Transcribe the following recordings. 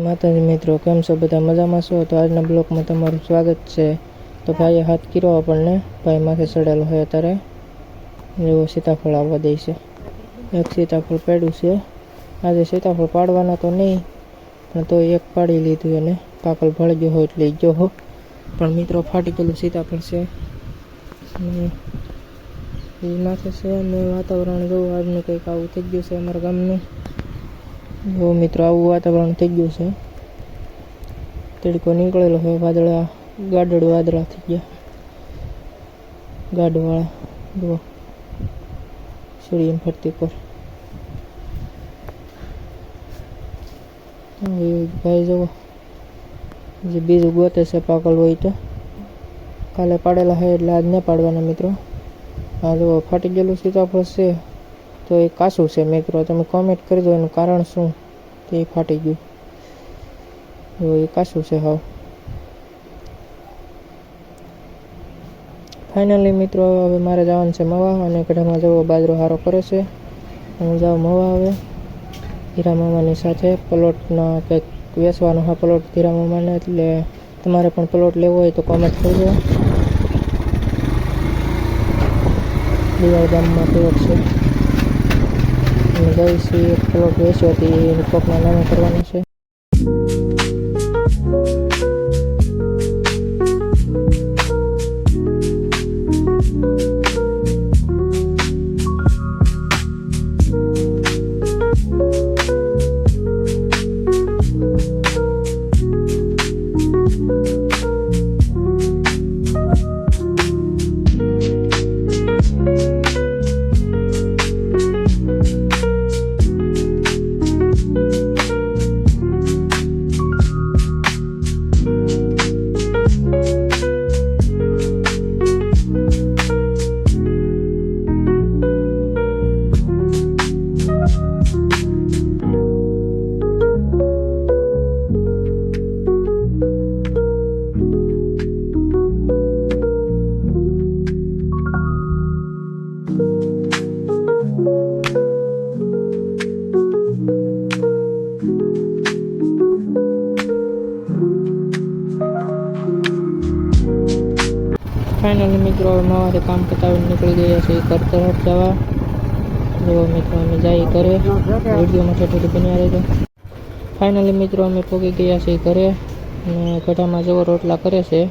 માતાજી મિત્રો, કેમ છો? બધા મજામાં છો? તો આજના બ્લોકમાં તમારું સ્વાગત છે. તો ભાઈએ હાથ કર્યો આપણને. ભાઈ માથે ચડેલો હોય અત્યારે. જેવો સીતાફળ આવવા દે છે. એક સીતાફળ પાડ્યું છે. આજે સીતાફળ પાડવાના તો નહીં, પણ તો એક પાડી લીધું અને પાકલ ભળી ગયો હોય એટલે ગયો હો. પણ મિત્રો, ફાટી ગયેલું સીતાફળ છે. એ માથે છે. અને વાતાવરણ જોવું, આજનું કંઈક આવું થઈ ગયું છે અમારા ગામનું. જો મિત્રો, આવું વાતાવરણ થઈ ગયું છે. તડકો નીકળેલો હોય વાદળા ગાઢડ વાદળા થઈ ગયા. ગાડવાળા જુઓ. સૂર્યની ફરતી પર. ભાઈ જુઓ. જે બીજું ગોતે છે પાકલ હોય તો. કાલે પાડેલા હોય એટલે આજ ન પાડવાના મિત્રો. હા, જુઓ, ફાટી ગયેલું સીતાફળ છે તો એ કાચું છે મિત્રો તમે કોમેન્ટ કરી દો એનું કારણ શું? તે ફાટી ગયું. તો એ કાચું છે હાવ. ફાઇનલી મિત્રો, હવે મારે જવાનું છે મવા અને કઢામાં જવો બાજરો હારો કરે છે. હું જાઉં મવા હવે. હીરા મામાની સાથે પ્લોટના કંઈક વેચવાનો હા પ્લોટ હીરા મામાને, એટલે તમારે પણ પ્લોટ લેવો હોય તો કોમેન્ટ કરજો. દિવાળ ગામમાં પ્લોટ છે. અને જઈશી એક પ્લોટ વેચ્યો હતી કોકના નામે કરવાનો છે ફાઇનલી મિત્રો અમારે કામ પતાવીને નીકળી ગયા છે ઘર તરફ જવા. જેવો મિત્રો અમે જઈએ ઘરે. વિડીયોમાં છોટી બન્યા રહેજો. ફાઇનલી મિત્રો અમે પોગી ગયા છીએ ઘરે અને ગઢામાં જેવો રોટલા કરે છે.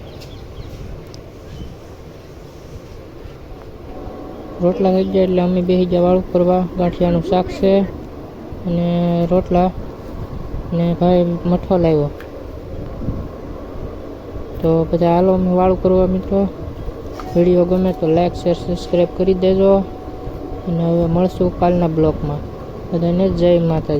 રોટલા થઈ ગયા એટલે અમે બેસી ગયા વાળું કરવા ગાંઠિયાનું શાક છે અને રોટલા ને ભાઈ મઠો લાવ્યો. તો પછી હાલો અમે વાળું કરવા મિત્રો. વીડિયો ગમે તો લાઈક શેર સબસ્ક્રાઈબ કરી દેજો. અને હવે મળશું કાલના બ્લોગમાં બધાને જય માતાજી.